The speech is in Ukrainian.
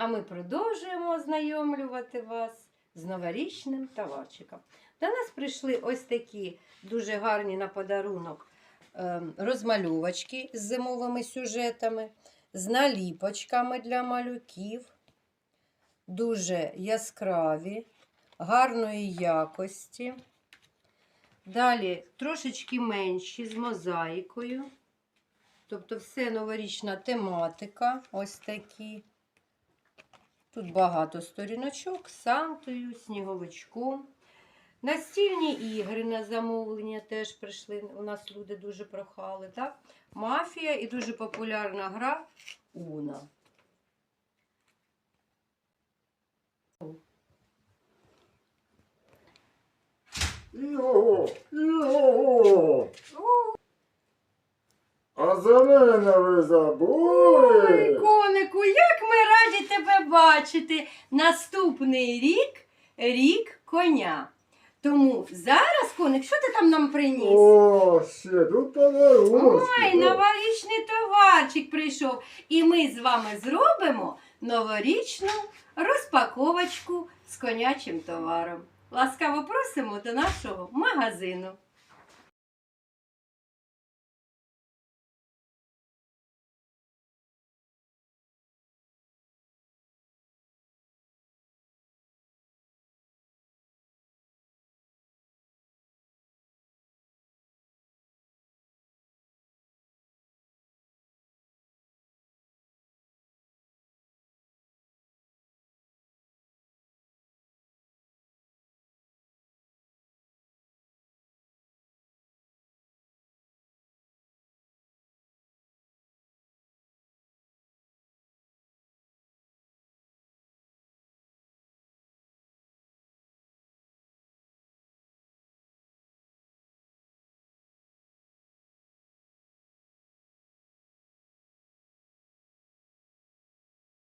А ми продовжуємо ознайомлювати вас з новорічним товарчиком. До нас прийшли ось такі дуже гарні на подарунок ем, розмальовочки з зимовими сюжетами, з наліпочками для малюків, дуже яскраві, гарної якості. Далі трошечки менші з мозаїкою. Тобто все новорічна тематика. Ось такі. Тут багато сторіночок з Сантою, сніговичком. Настільні ігри на замовлення теж прийшли. У нас люди дуже прохали. Так? Мафія і дуже популярна гра Уна. А за мене ви забули? Тебе бачити. Наступний рік рік коня. Тому зараз, коник, що ти там нам приніс? О, ще тут подарунки. Ой, новорічний товарчик прийшов. І ми з вами зробимо новорічну розпаковочку з конячим товаром. Ласкаво просимо до нашого магазину.